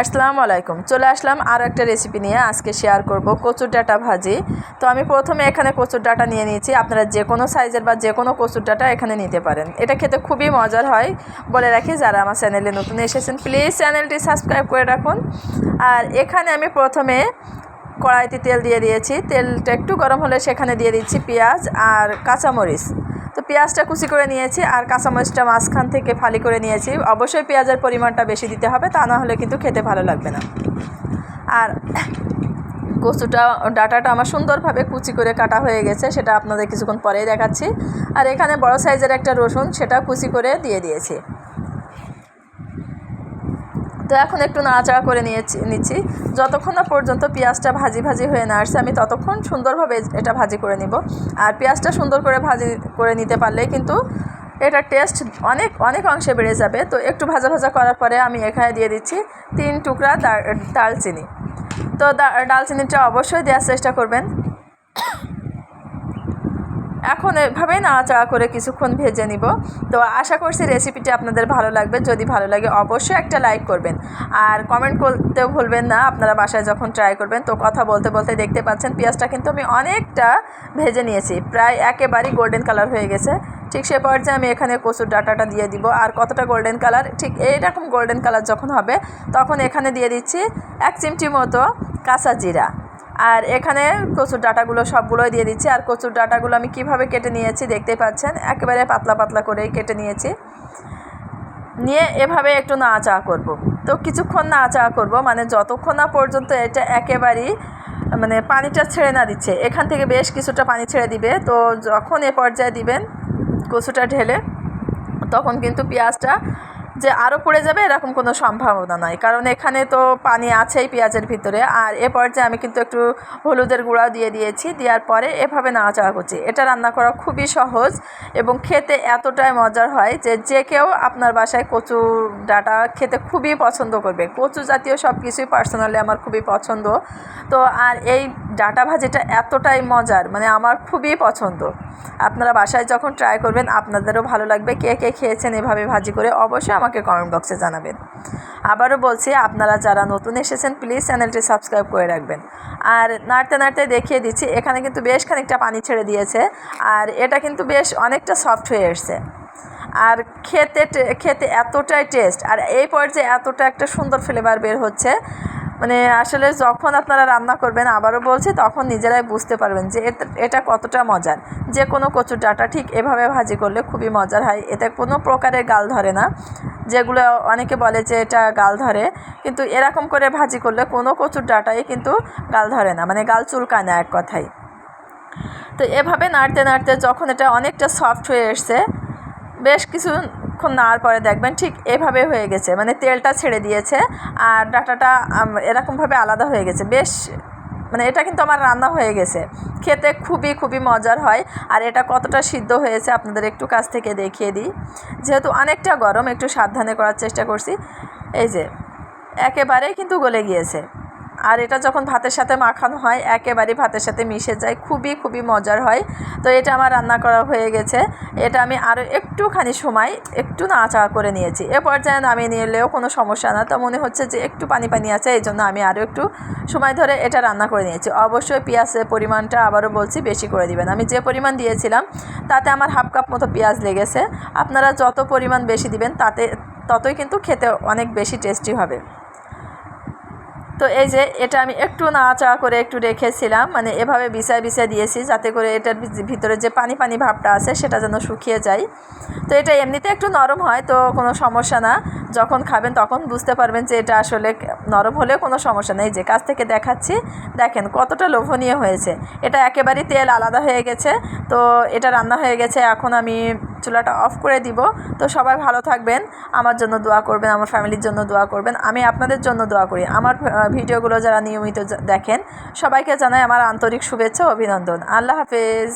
আসসালামু আলাইকুম। চলে আসলাম আরও একটা রেসিপি নিয়ে আজকে শেয়ার করব কচুর ডাঁটা ভাজি। তো আমি প্রথমে এখানে কচুর ডাঁটা নিয়ে নিয়েছি। আপনারা যে কোনো সাইজের বা যে কোনো কচুর ডাঁটা এখানে নিতে পারেন। এটা খেতে খুবই মজার হয়। বলে রাখি, যারা আমার চ্যানেলে নতুন এসেছেন প্লিজ চ্যানেলটি সাবস্ক্রাইব করে রাখুন। আর এখানে আমি প্রথমে কড়াইতে তেল দিয়ে দিয়েছি। তেলটা একটু গরম হলে সেখানে দিয়ে দিচ্ছি পেঁয়াজ আর কাঁচামরিচ। তো পেঁয়াজটা কুচি করে নিয়েছি আর কাঁচামরিচটা মাঝখান থেকে ফালি করে নিয়েছি। অবশ্যই পেঁয়াজের পরিমাণটা বেশি দিতে হবে, তা না হলে কিন্তু খেতে ভালো লাগবে না। আর কচুটা, ডাটাটা আমার সুন্দরভাবে কুচি করে কাটা হয়ে গেছে, সেটা আপনাদের কিছুক্ষণ পরেই দেখাচ্ছি। আর এখানে বড় সাইজের একটা রসুন, সেটা কুচি করে দিয়ে দিয়েছি। তো এখন একটু নাড়াচাড়া করে নিয়েছি, নিচ্ছি। যতক্ষণ না পর্যন্ত পেঁয়াজটা ভাজি ভাজি হয়ে না আসছে, আমি ততক্ষণ সুন্দরভাবে এটা ভাজি করে নিব। আর পেঁয়াজটা সুন্দর করে ভাজি করে নিতে পারলে কিন্তু এটা টেস্ট অনেক অনেক অংশে বেড়ে যাবে। তো একটু ভাজা ভাজা করার পরে আমি এখানে দিয়ে দিচ্ছি তিন টুকরা দালচিনি তো ডালচিনিটা অবশ্যই দেওয়ার চেষ্টা করবেন। এখন এভাবেই নাড়াচাড়া করে কিছুক্ষণ ভেজে নিব। তো আশা করছি রেসিপিটি আপনাদের ভালো লাগবে। যদি ভালো লাগে অবশ্যই একটা লাইক করবেন। আর কমেন্ট করতেও ভুলবেন না। আপনারা বাসায় যখন ট্রাই করবেন, তো কথা বলতে বলতে দেখতে পাচ্ছেন পেঁয়াজটা কিন্তু আমি অনেকটা ভেজে নিয়েছি। প্রায় একেবারেই গোল্ডেন কালার হয়ে গেছে। ঠিক সে পর্যায়ে আমি এখানে কচুর ডাটাটা দিয়ে দিব। আর কতটা গোল্ডেন কালার ঠিক এইরকম গোল্ডেন কালার যখন হবে, তখন এখানে দিয়ে দিচ্ছি এক চিমটি মতো কাঁচা জিরা। আর এখানে কচুর ডাটাগুলো সবগুলোই দিয়ে দিচ্ছি। আর কচুর ডাটাগুলো আমি কীভাবে কেটে নিয়েছি দেখতেই পাচ্ছেন? একেবারে পাতলা পাতলা করেই কেটে নিয়েছি। নিয়ে এভাবে একটু নাড়াচাড়া করব। তো কিছুক্ষণ নাড়াচাড়া করব। মানে যতক্ষণ না পর্যন্ত এটা একেবারেই মানে পানিটা ছেড়ে না দিচ্ছে। এখান থেকে বেশ কিছুটা পানি ছেড়ে দিবে। তো যখন এ পর্যায়ে দিবেন কচুটা ঢেলে, তখন কিন্তু পেঁয়াজটা যে আরও পড়ে যাবে, এরকম কোনো সম্ভাবনা নয় কারণ এখানে তো পানি আছেই পেঁয়াজের ভিতরে। আর এ পর্যায়ে আমি কিন্তু একটু হলুদের গুঁড়া দিয়ে দিয়েছি। দেওয়ার পরে এভাবে নাড়াচাড়া করছি। এটা রান্না করা খুবই সহজ এবং খেতে এতটাই মজার হয় যে যে কেউ আপনার বাসায় কচু ডাটা খেতে খুবই পছন্দ করবে। কচু জাতীয় সব কিছুই পার্সোনালি আমার খুবই পছন্দ। তো আর এই ডাটা ভাজিটা এতটাই মজার মানে আমার খুবই পছন্দ। আপনারা বাসায় যখন ট্রাই করবেন, আপনাদেরও ভালো লাগবে কে কে খেয়েছেন এভাবে ভাজি করে অবশ্যই আমাকে কমেন্ট বক্সে জানাবেন। আবারও বলছি, আপনারা যারা নতুন এসেছেন প্লিজ চ্যানেলটি সাবস্ক্রাইব করে রাখবেন। আর নাড়তে নাড়তে দেখিয়ে দিচ্ছি, এখানে কিন্তু বেশ খানিকটা পানি ছেড়ে দিয়েছে, আর এটা কিন্তু বেশ অনেকটা সফট হয়ে এসছে। আর খেতে খেতে এতটাই টেস্ট আর এই পর্যায়ে এতটা একটা সুন্দর ফ্লেভার বের হচ্ছে মানে আসলে যখন আপনারা রান্না করবেন, আবারও বলছি, তখন নিজেরাই বুঝতে পারবেন যে এটা কতটা মজার। যে কোনো কচুর ডাটা ঠিক এভাবে ভাজি করলে খুবই মজার হয়। এতে কোনো প্রকারের গাল ধরে না। যেগুলো অনেকে বলে যে এটা গাল ধরে, কিন্তু এরকম করে ভাজি করলে কোনো কচুর ডাটাই কিন্তু গাল ধরে না মানে গাল চুলকায় না এক কথাই তো এভাবে নাড়তে নাড়তে যখন এটা অনেকটা সফট হয়ে এসছে, বেশ কিছুক্ষণ নাড়ার পরে দেখবেন ঠিক এভাবে হয়ে গেছে মানে তেলটা ছেড়ে দিয়েছে আর ডাটাটা এরকমভাবে আলাদা হয়ে গেছে। বেশ মানে এটা কিন্তু আমার রান্না হয়ে গেছে। খেতে খুবই খুবই মজার হয় আর এটা কতটা সিদ্ধ হয়েছে আপনাদের একটু কাছ থেকে দেখিয়ে দিই। যেহেতু অনেকটা গরম, একটু সাবধানে করার চেষ্টা করছি। এই যে, একেবারেই কিন্তু গলে গিয়েছে। আর এটা যখন ভাতের সাথে মাখানো হয়, একেবারেই ভাতের সাথে মিশে যায়। খুবই খুবই মজার হয়। তো এটা আমার রান্না করা হয়ে গেছে। এটা আমি আরও একটুখানি সময় একটু নাড়াচাড়া করে নিয়েছি। এ পর্যায়ে নামিয়ে নিলেও কোনো সমস্যা না। তো মনে হচ্ছে যে একটু পানি পানি আছে, এই জন্য আমি আরও একটু সময় ধরে এটা রান্না করে নিয়েছি। অবশ্যই পেঁয়াজের পরিমাণটা আবারও বলছি, বেশি করে দিবেন। আমি যে পরিমাণ দিয়েছিলাম, তাতে আমার হাফ কাপ মতো পেঁয়াজ লেগেছে। আপনারা যত পরিমাণ বেশি দিবেন, তাতে ততই কিন্তু খেতে অনেক বেশি টেস্টি হবে। তো এই যে এটা আমি একটু নাড়াচাড়া করে একটু রেখেছিলাম মানে এভাবে বিছায় বিছায় দিয়েছি যাতে করে এটার ভিতরে যে পানি পানি ভাবটা আছে সেটা যেন শুকিয়ে যায়। তো এটা এমনিতে একটু নরম হয় তো কোনো সমস্যা না, যখন খাবেন তখন বুঝতে পারবেন যে এটা আসলে নরম হলেও কোনো সমস্যা নেই। যে কাছ থেকে দেখাচ্ছি, দেখেন কতটা লোভনীয় হয়েছে। এটা একেবারেই তেল আলাদা হয়ে গেছে, তো এটা রান্না হয়ে গেছে, এখন আমি চুলাটা অফ করে দিব। তো সবাই ভালো থাকবেন, আমার জন্য দোয়া করবেন, আমার ফ্যামিলির জন্য দোয়া করবেন, আমি আপনাদের জন্য দোয়া করি। আমার ভিডিওগুলো যারা নিয়মিত দেখেন, সবাইকে জানাই আমার আন্তরিক শুভেচ্ছা অভিনন্দন। আল্লাহ হাফেজ।